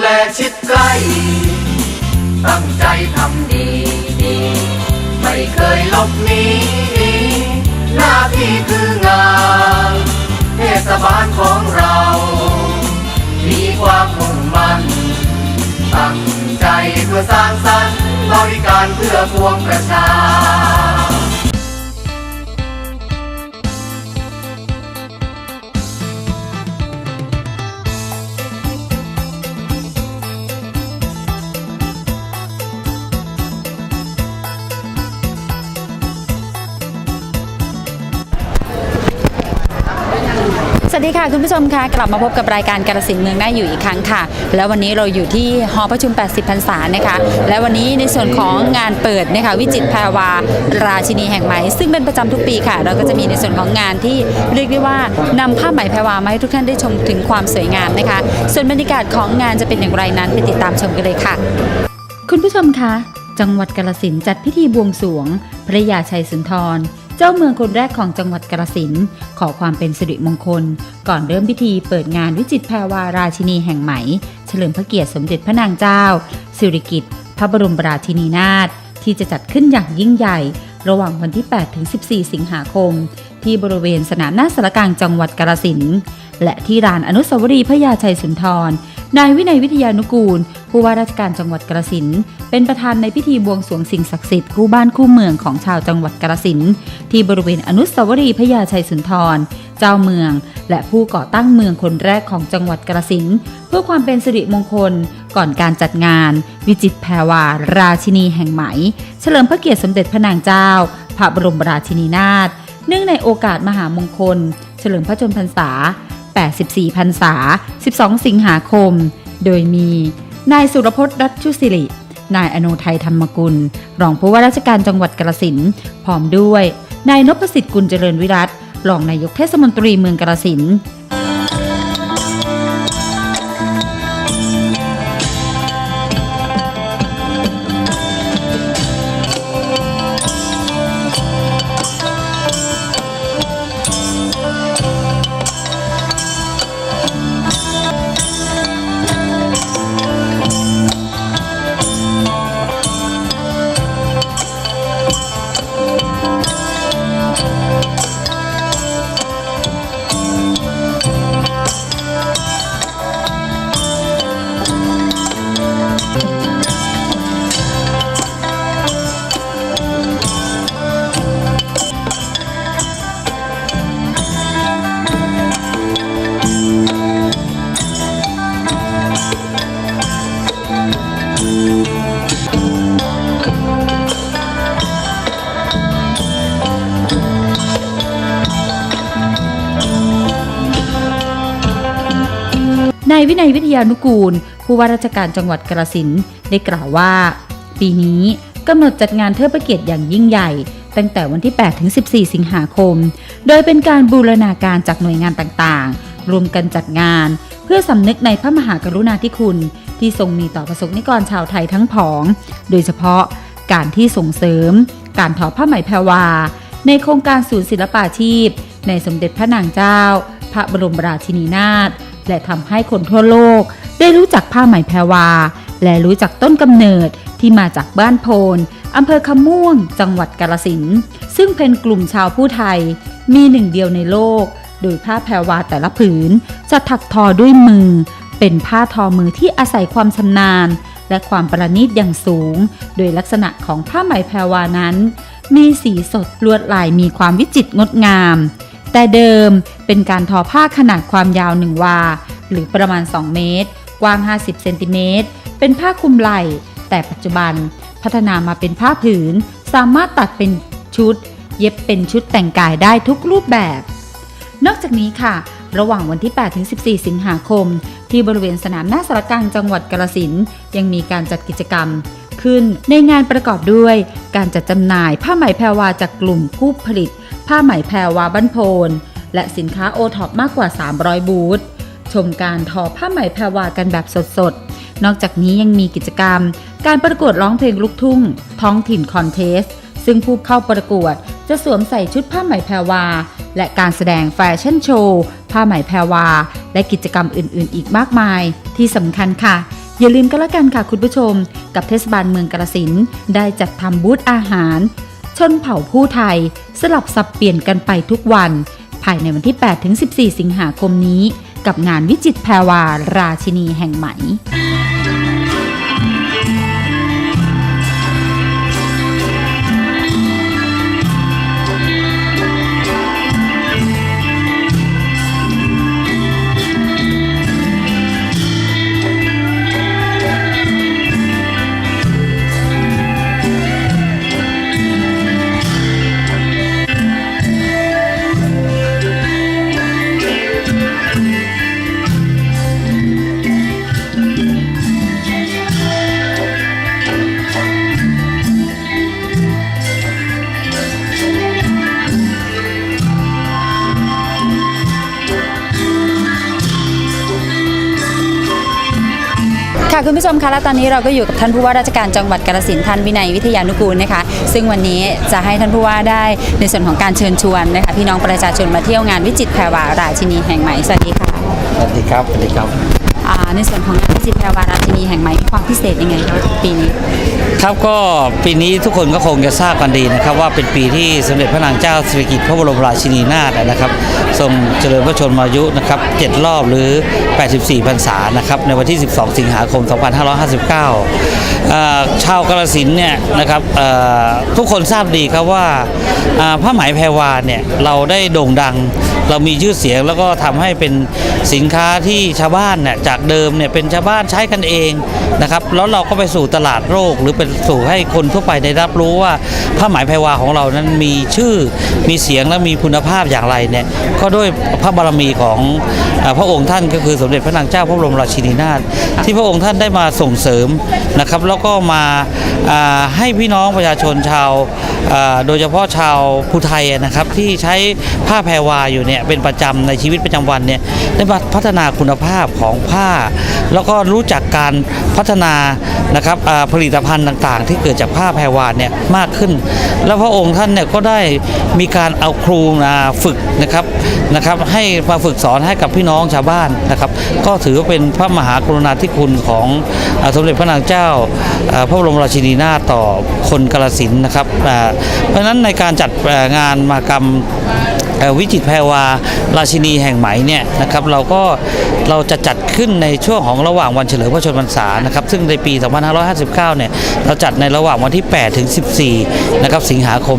แลชิดใกล้ ตั้งใจทำดีดี ไม่เคยลบหนีหน้าที่คืองานเทศบาลของเรา มีความมุ่งมั่น ตั้งใจเพื่อสร้างสรรค์บริการเพื่อพวงประชา สวัสดีค่ะคุณผู้ชมค่ะกลับมาพบกับรายการการสินธุ์เมืองน่าอยู่อีกครั้งค่ะ แล้ววันนี้เราอยู่ที่หอประชุม 80 พรรษานะคะ และวันนี้ในส่วนของงานเปิดนะคะวิจิตรแพรวาราชินีแห่งไหม ซึ่งเป็นประจำทุกปีค่ะ เราก็จะมีในส่วนของงานที่เรียกได้ว่านำผ้าไหมแพรวามาให้ทุกท่านได้ชมถึงความสวยงามนะคะ ส่วนบรรยากาศของงานจะเป็นอย่างไรนั้นไปติดตามชมกันเลยค่ะ คุณผู้ชมคะจังหวัดกาลสินจัดพิธีบวงสรวง พระยาชัยสุนทร จ้าเมืองคนแรกของจังหวัดกาลสินขอความเป็นสิริมงคล ก่อนเริ่มพิธีเปิดงานวิจิตรแพรวาราชินีแห่งไหมเฉลิมพระเกียรติสมเด็จพระนางเจ้า สิริกิติ์พระบรมราชินีนาถที่จะจัดขึ้นอย่างยิ่งใหญ่ ระหว่างวันที่ 8 ถึง 14 สิงหาคม ที่บริเวณสนามหน้าสารกลางจังหวัดกาลสินและที่ลานอนุสาวรีย์พระยาชัยสุนทร นายวินัยวิทยานุกูล ผู้ว่าราชการจังหวัดกระสินเป็นประธานในพิธีบวงสรวงสิ่งศักดิ์สิทธิ์คู่บ้านคู่เมืองของชาวจังหวัดกระสินที่บริเวณอนุสาวรีย์พระยาชัยสุนทร เจ้าเมือง และผู้ก่อตั้งเมืองคนแรกของจังหวัดกระสินเพื่อความเป็นสิริมงคล ก่อนการจัดงาน วิจิตรแพรวา ราชินีแห่งไหม เฉลิมพระเกียรติสมเด็จพระนางเจ้า พระบรมราชินีนาถเนื่องในโอกาสมหามงคล เฉลิมพระชนพรรษา 84พรรษา 12 สิงหาคม โดยมี นายสุรพจน์รัชชุสิริ นายอนุทัยธรรมกุล รองผู้ว่าราชการจังหวัดกระสินพร้อมด้วย นายนพสิทธิ์กุลเจริญวิรัตรองนายกเทศมนตรีเมืองกระสินายวินัยวิทยานุกูล ผู้ว่าราชการจังหวัดกระสินได้กล่าวว่า ปีนี้กำหนดจัดงานเทิดพระเกียรติอย่างยิ่งใหญ่ ตั้งแต่วันที่ 8 ถึง 14 สิงหาคม โดยเป็นการบูรณาการจากหน่วยงานต่างๆ รวมกันจัดงาน เพื่อสำนึกในพระมหากรุณาธิคุณ ที่ทรงมีต่อประสบนิกรชาวไทยทั้งผอง โดยเฉพาะการที่ส่งเสริม การทอผ้าไหมแพรวา ในโครงการศูนย์ศิลปาชีพ ในสมเด็จพระนางเจ้า พระบรมราชินีนาถ และทำให้คนทั่วโลก ได้รู้จักผ้าไหมแพรวา และรู้จักต้นกำเนิดที่มาจากบ้านโพนอำเภอคำม่วง จังหวัดกาลสินซึ่งเป็นกลุ่มชาวผู้ไทย มีหนึ่งเดียวในโลก โดยผ้าแพรวาแต่ละผืน จะถักทอด้วยมือ เป็นผ้าทอมือที่อาศัยความชำนาญ และความประณีตอย่างสูง โดยลักษณะของผ้าไหมแพรวานั้น มีสีสดลวดลายมีความวิจิตรงดงาม แต่เดิมเป็นการทอผ้าขนาดความยาว1วา หรือประมาณ 2 เมตร กว้าง 50 เซนติเมตร เป็นผ้าคลุมไหล่ แต่ปัจจุบันพัฒนามาเป็นผ้าผืน สามารถตัดเป็นชุด เย็บเป็นชุดแต่งกายได้ทุกรูปแบบ นอกจากนี้ค่ะ ระหว่างวันที่ 8 ถึง 14 สิงหาคม ที่บริเวณสนามหน้าสารกลางจังหวัดกาฬสินยังมีการจัดกิจกรรมขึ้นในงานประกอบด้วย การจัดจำหน่ายผ้าไหมแพรวาจากกลุ่มผู้ผลิต ผ้าไหมแพรวาบ้านโพน และสินค้าโอท็อปมากกว่า 300 บูธ ชมการทอผ้าไหมแพรวากันแบบสดๆ นอกจากนี้ยังมีกิจกรรม การประกวดร้องเพลงลูกทุ่ง ท้องถิ่นคอนเทส ซึ่งผู้เข้าประกวดจะสวมใส่ชุดผ้าไหมแพรวา และการแสดงแฟชั่นโชว์ ผ้าไหมแพรวา และกิจกรรมอื่นๆ อีกมากมาย ที่สำคัญค่ะ อย่าลืมก็แล้วกันค่ะคุณผู้ชม กับเทศบาลเมืองกาลสินได้จัดทำบูธอาหาร ชนเผ่าผู้ไทย สลับสับเปลี่ยนกันไปทุกวัน ภายในวันที่ 8 ถึง 14 สิงหาคมนี้ กับงานวิจิตแพรวาราชินีแห่งไหม ค่ะคุณผู้ชมคะและตอนนี้เราก็อยู่กับท่านผู้ว่าราชการจังหวัดกาฬสินธุ์ท่านวินัยวิทยานุกูลนะคะ ซึ่งวันนี้จะให้ท่านผู้ว่าได้ในส่วนของการเชิญชวนนะคะพี่น้องประชาชนมาเที่ยวงานวิจิตรแพรวาราชินีแห่งใหม่สวัสดีค่ะสวัสดีครับสวัสดีครับอ่าในส่วนของงานวิจิตรแพรวาราชินีแห่งใหม่มีความพิเศษยังไงคะปีนี้ ครับก็ปีนี้ทุกคนก็คงจะทราบกันดีนะครับ ว่าเป็นปีที่สมเด็จพระนางเจ้าสิริกิติ์พระบรมราชินีนาถนะครับ ทรงเจริญพระชนมายุนะครับ7รอบหรือ 84พรรษานะครับในวันที่ 12 สิงหาคม 2559เอ่อชาวกาฬสินเนี่ยนะครับทุกคนทราบดีครับว่าอ่าผ้าไหมแพรวาเนี่ยเราได้โด่งดังเรามีชื่อเสียงแล้วก็ทำให้เป็นสินค้าที่ชาวบ้านเนี่ยจากเดิมเนี่ยเป็นชาวบ้านใช้กันเองนะครับแล้วเราก็ไปสู่ตลาดโลกหรือไปสู่ให้คนทั่วไปได้รับรู้ว่าผ้าไหมแพรวาของเรานั้นมีชื่อมีเสียงและมีคุณภาพอย่างไรเนี่ยก็ด้วยพระบารมีของอพระองค์ท่านก็คือสมเด็จพระนางเจ้าพระบรมราชินีนาถที่พระองค์ท่านได้มาส่งเสริมนะครับ แล้วก็มาให้พี่น้องประชาชนชาวโดยเฉพาะชาวภูไทยนะครับที่ใช้ผ้าแพรวาอยู่เนี่ยเป็นประจำในชีวิตประจำวันเนี่ยได้พัฒนาคุณภาพของผ้า แล้วก็รู้จักการพัฒนานะครับผลิตภัณฑ์ต่างๆ ที่เกิดจากผ้าแพรวาเนี่ยมากขึ้น แล้วพระองค์ท่านเนี่ยก็ได้มีการเอาครูมาฝึกนะครับนะครับ ให้มาฝึกสอนให้กับพี่น้องชาวบ้านนะครับ ก็ถือว่าเป็นพระมหากรุณาธิคุณของสมเด็จพระนางเจ้าพระบรมราชินีนาถต่อคนกาลสินนะครับเพราะฉะนั้นในการจัดงานมากรรม วิจิตรแพรวาราชินีแห่งไหมเนี่ยนะครับเราก็เราจะจัดขึ้นในช่วงของระหว่างวันเฉลิมพระชนมพรรษานะครับซึ่งในปี 2559 เนี่ยเราจัดในระหว่างวันที่ 8 ถึง 14 นะครับสิงหาคม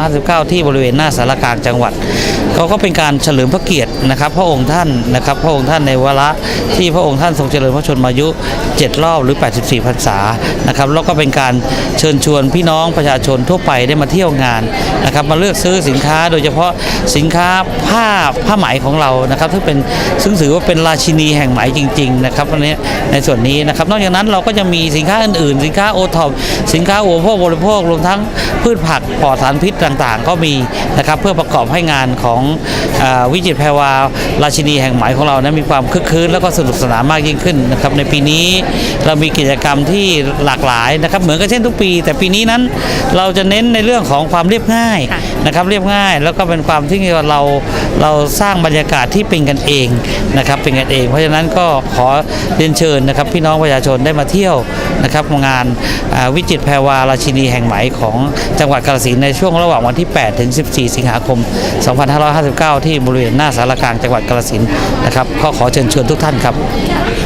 2559 ที่บริเวณหน้าสารกลางจังหวัดก็ก็เป็นการเฉลิมพระเกียรตินะครับ พระองค์ท่านนะครับพระองค์ท่านในวาระที่พระองค์ท่านทรงเจริญพระชนมายุ 7 รอบหรือ 84 พรรษานะครับแล้วก็เป็นการเชิญชวนพี่น้องประชาชนทั่วไปได้มาเที่ยวงานนะครับมาเลือกซื้อสินค้าโดยเฉพาะสินนค้าผ้าผ้าไหมของเรานะครับซึ่งเป็นซึ่งถือว่าเป็นราชินีแห่งไหมจริงๆนะครับวันนี้ในส่วนนี้นะครับ นอกจากนั้นเราก็จะมีสินค้าอื่นๆ สินค้าโอท็อปสินค้าอุปโภคบริโภครวมทั้งพืชผักปลอดสารพิษต่างๆ ก็มีนะครับเพื่อประกอบให้งานของอวิจิตรแพรวาราชินีแห่งไหมของเรานั้นมีความคึกคืนแล้วก็สนุกสนานมากยิ่งขึ้นนะครับในปีนี้เรามีกิจกรรมที่หลากหลายนะครับเหมือนกับเช่นทุกปี แต่ปีนี้นั้นเราจะเน้นในเรื่องของความเรียบง่าย นะครับเรียบง่ายแล้วก็เป็นความที่เราเราสร้างบรรยากาศที่เป็นกันเองนะครับเป็นกันเอง เพราะฉะนั้นก็ขอเรียนเชิญนะครับพี่น้องประชาชนได้มาเที่ยวนะครับงานาวิจิตแพรวาราชินีแห่งไหม่ของจังหวัดกาฬสินในช่วงระหว่างวันที่ 8 ถึง 14 สิงหาคม 2559 ที่บริเวณหน้าสารกลางจังหวัดกาฬสินนะครับก็ขอเชิญชวนทุกท่านครับ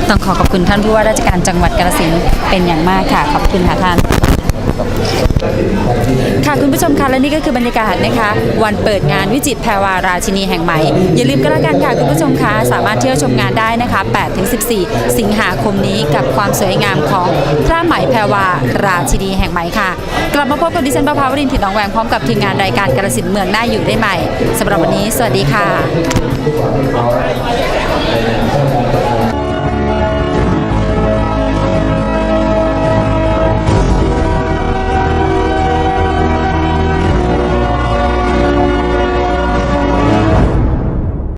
ต้องขอขอบคุณท่านผู้ว่าราชการจังหวัดกาฬสินเป็นอย่างมากค่ะ ขอบคุณค่ะท่าน ค่ะคุณผู้ชมคะและนี่ก็คือบรรยากาศนะคะ วันเปิดงานวิจิตรแพรวาราชินีแห่งใหม่ อย่าลืมก็แล้วกันค่ะคุณผู้ชมคะสามารถเที่ยวชมงานได้นะคะ 8-14 สิงหาคมนี้กับความสวยงามของพระไหมแพรวาราชินีแห่งใหม่ค่ะ กลับมาพบกับดิฉันประภาวรินถิ่นหนองแวงพร้อมกับทีมงานรายการกาฬสินเมืองน่าอยู่ได้ใหม่สำหรับวันนี้ สวัสดีค่ะ